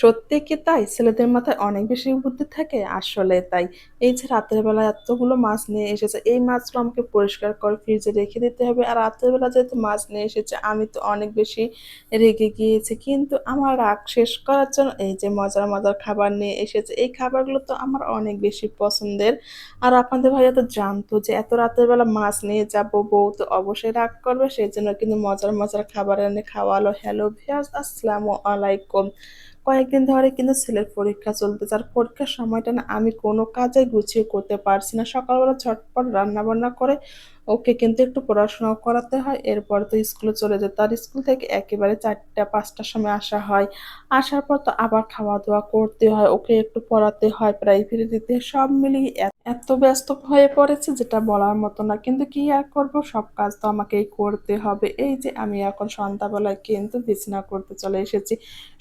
সত্যি কি তাই? ছেলেদের মাথায় অনেক বেশি বুদ্ধি থাকে? আসলে তাই। এই যে রাতের বেলা এতগুলো মাছ নিয়ে এসেছে, এই মাছগুলো আমাকে পরিষ্কার করে ফ্রিজে রেখে দিতে হবে। আর রাতের বেলা যেহেতু মাছ নিয়ে এসেছে, আমি তো অনেক বেশি রেগে গিয়েছি। কিন্তু আমার রাগ শেষ করার জন্য এই যে মজার, মজার খাবার নিয়ে এসেছে। এই খাবারগুলো তো আমার অনেক বেশি পছন্দের। আর আপনাদের ভাইয়া তো জানতো যে এত রাতের বেলা মাছ নিয়ে যাব, বউ তো অবশ্যই রাগ করবে। সেই জন্য কিন্তু মজার, মজার খাবার এনে খাওয়ালো। হ্যালো ভিউয়ার্স, আসসালামু আলাইকুম। কয়েকদিন ধরে কিন্তু ছেলের পরীক্ষা চলতে আর পরীক্ষার সময়টা না আমি কোনো কাজে গুছিয়ে করতে পারছি না। সকালবেলা ঝটপট রান্নাবান্না করে ওকে কিন্তু একটু পড়াশোনাও করাতে হয়। এরপর তো স্কুলে চলে যেত। তার স্কুল থেকে একেবারে ৪টা-৫টার সময় আসা হয়। আসার পর তো আবার খাওয়া-দাওয়া করতে হয়, ওকে একটু পড়াতে হয়, প্রাইভেটে দিতে। সব মিলিয়ে এত ব্যস্ত হয়ে পড়েছে যেটা বলার মতো না। কিন্তু কি আর করব? সব কাজ তো আমাকেই করতে হবে। এই যে আমি এখন সন্ধ্যাবেলায় কিন্তু বিছানা করতে চলে এসেছি।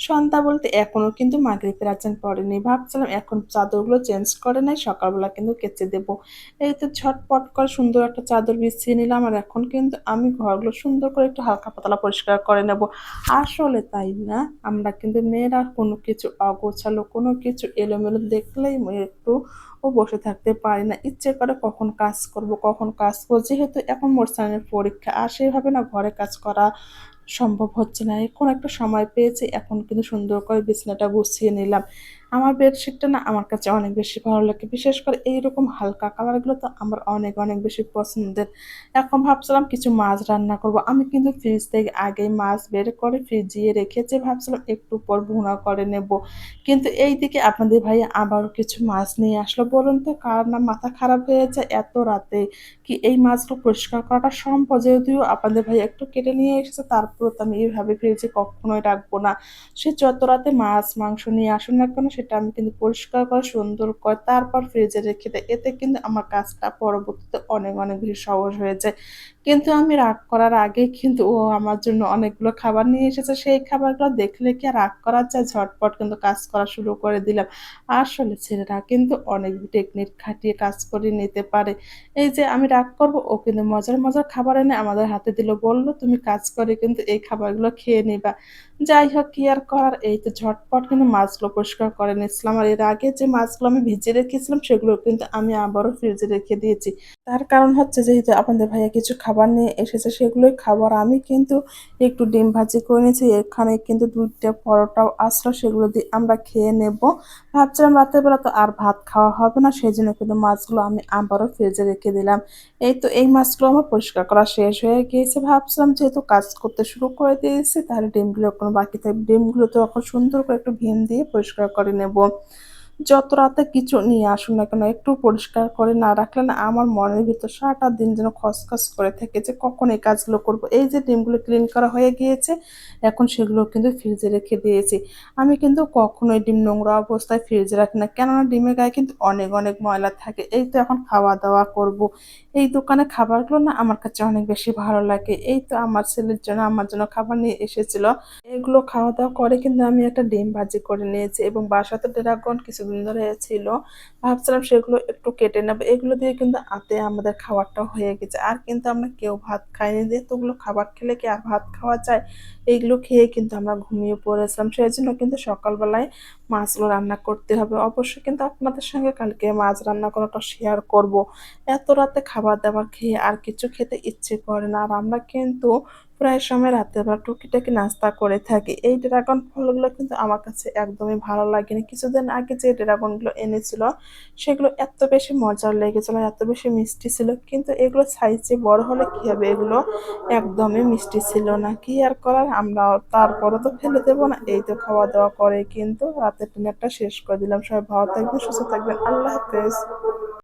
সন্ধ্যা বলতে এখনও কিন্তু মাগরিবের আজান পড়েনি। ভাবছিলাম এখন চাদরগুলো চেঞ্জ করে নাই, সকালবেলা কিন্তু কেচে দেব। এই তো ঝটপট করে সুন্দর একটা চাদর বিছিয়ে নিলাম। আর এখন কিন্তু আমি ঘরগুলো সুন্দর করে একটু হালকা পাতলা পরিষ্কার করে নেব। আসলে তাই না? আমরা কিন্তু মেয়েরা কোনো কিছু অগোছালো, কোনো কিছু এলোমেলো দেখলেই একটু ও বসে থাকতে পারি না। ইচ্ছে করে কখন কাজ করব, কখন কাজ করব যেহেতু এখন মোট সামনে পরীক্ষা আর সেভাবে না ঘরে কাজ করা সম্ভব হচ্ছে না। এখন একটা সময় পেয়েছি, এখন কিন্তু সুন্দর করে বিছানাটা গুছিয়ে নিলাম। আমার বেডশিটটা না আমার কাছে অনেক বেশি ভালো লাগে। বিশেষ করে এইরকম হালকা কালারগুলো তো আমার অনেক, অনেক বেশি পছন্দের। এখন ভাবছিলাম কিছু মাছ রান্না করব। আমি কিন্তু ফ্রিজ থেকে আগেই মাছ বের করে ফ্রিজিয়ে রেখেছি। ভাবছিলাম একটু পর ভুনা করে নেব। কিন্তু এইদিকে আপনাদের ভাইয়া আবারও কিছু মাছ নিয়ে আসলো। বলুন তো কার না মাথা খারাপ হয়ে যায় এত রাতে? কি এই মাছগুলো পরিষ্কার করাটা সম্ভব? যদিও আপনাদের ভাইয়া একটু কেটে নিয়ে এসেছে, তারপরেও তো আমি এইভাবে ফ্রিজে কখনোই রাখব না। সে যত রাতে মাছ, মাংস নিয়ে আসুন না কেন সেটা আমি কিন্তু পরিষ্কার করে সুন্দর করে তারপর ফ্রিজে রেখে দেয় এতে কিন্তু আমার কাজটা পরবর্তীতে অনেক, অনেক বেশি সহজ হয়ে যায়। কিন্তু আমি রাগ করার আগেই কিন্তু ও আমার জন্য অনেকগুলো খাবার নিয়ে এসেছে। সেই খাবারগুলো দেখলে কি রাগ করার যায়? ঝটপট কিন্তু কাজ করা শুরু করে দিলাম। আসলে ছেলেরা কিন্তু অনেক টেকনিক খাটিয়ে কাজ করে নিতে পারে। এই যে আমি রাগ করব, ও কিন্তু মজার, মজার খাবার এনে আমাদের হাতে দিল। বলল "তুমি কাজ করে কিন্তু এই খাবারগুলো খেয়ে নিবা।" যাই হোক কি আর করার? এই তো ঝটপট কিন্তু মাছগুলো পরিষ্কার করে নিয়েছিলাম আর এর আগে যে মাছগুলো আমি ভিজিয়ে রেখেছিলাম, সেগুলো কিন্তু আমি আবারও ফ্রিজে রেখে দিয়েছি। তার কারণ হচ্ছে যেহেতু আপনাদের ভাইয়া কিছু খাবার নিয়ে এসেছে, সেগুলোই খাব। আর আমি কিন্তু একটু ডিম ভাজি করে নিয়েছি। এখানে কিন্তু ২ টা পরোটাও আসলো সেগুলো দিয়ে আমরা খেয়ে নেব। ভাবছিলাম রাতের বেলা তো আর ভাত খাওয়া হবে না, সেই জন্য কিন্তু মাছগুলো আমি আবারও ফ্রিজে রেখে দিলাম। এই তো এই মাছগুলো আমার পরিষ্কার করা শেষ হয়ে গিয়েছে। ভাবছিলাম যেহেতু কাজ করতে শুরু করে দিয়েছি, তাহলে ডিমগুলো কোনো বাকি থাকবে ডিমগুলো তো এখন সুন্দর করে একটু ভিম দিয়ে পরিষ্কার করে নেব। যত রাতে কিছু নিয়ে আসুন না কেন একটু পরিষ্কার করে না রাখলে না আমার মনের ভিতর সারাটা দিন যেন খসখস করে থাকে যে কখন এই কাজগুলো করব। এই যে ডিমগুলো ক্লিন করা হয়ে গিয়েছে এখন সেগুলো কিন্তু ফ্রিজে রেখে দিয়েছি। আমি কিন্তু কখনোই ডিম নোংরা অবস্থায় ফ্রিজে রাখি না। কেননা ডিমের গায়ে কিন্তু অনেক, অনেক ময়লা থাকে। এই তো এখন খাওয়া-দাওয়া করব। এই দোকানে খাবারগুলো না আমার কাছে অনেক বেশি ভালো লাগে। এই তো আমার ছেলের জন্য আমার জন্য খাবার নিয়ে এসেছিল। এগুলো খাওয়া-দাওয়া করে কিন্তু আমি একটা ডিম ভাজি করে নিয়েছি এবং বাসাতে ড্রাগন কিছুদিন ধরে ছিল। ভাবছিলাম সেগুলো একটু কেটে নেব এগুলো দিয়ে কিন্তু আতে আমাদের খাবারটা হয়ে গেছে। আর কিন্তু আমরা কেউ ভাত খাইনি। দিয়ে তো ওগুলো খাবার খেলে কি আর ভাত খাওয়া যায়? এইগুলো খেয়ে কিন্তু আমরা ঘুমিয়ে পড়েছিলাম। সেই জন্য কিন্তু সকালবেলায় মাছগুলো রান্না করতে হবে। অবশ্যই কিন্তু আপনাদের সঙ্গে কালকে মাছ রান্না করাটা শেয়ার করব। এত রাতে খাবার-দাবার খেয়ে আর কিছু খেতে ইচ্ছে করে না। আর আমরা কিন্তু প্রায় সময় রাতের বেলা টুকিটাকি নাস্তা করে থাকি। এই ড্রাগন ফলগুলো কিন্তু আমার কাছে একদমই ভালো লাগেনি। কিছুদিন আগে যে ড্রাগনগুলো এনেছিল সেগুলো এত বেশি মজার লেগেছিল, এত বেশি মিষ্টি ছিল। কিন্তু এগুলো সাইজে বড় হলে কি হবে? এগুলো একদমই মিষ্টি ছিল না। কি আর করার? আমরা তারপরও তো ফেলে দেবো না। এই তো খাওয়া-দাওয়া করে কিন্তু রাতের ডিনারটা শেষ করে দিলাম। সবাই ভালো থাকবেন, সুস্থ থাকবেন। আল্লাহ হাফেজ।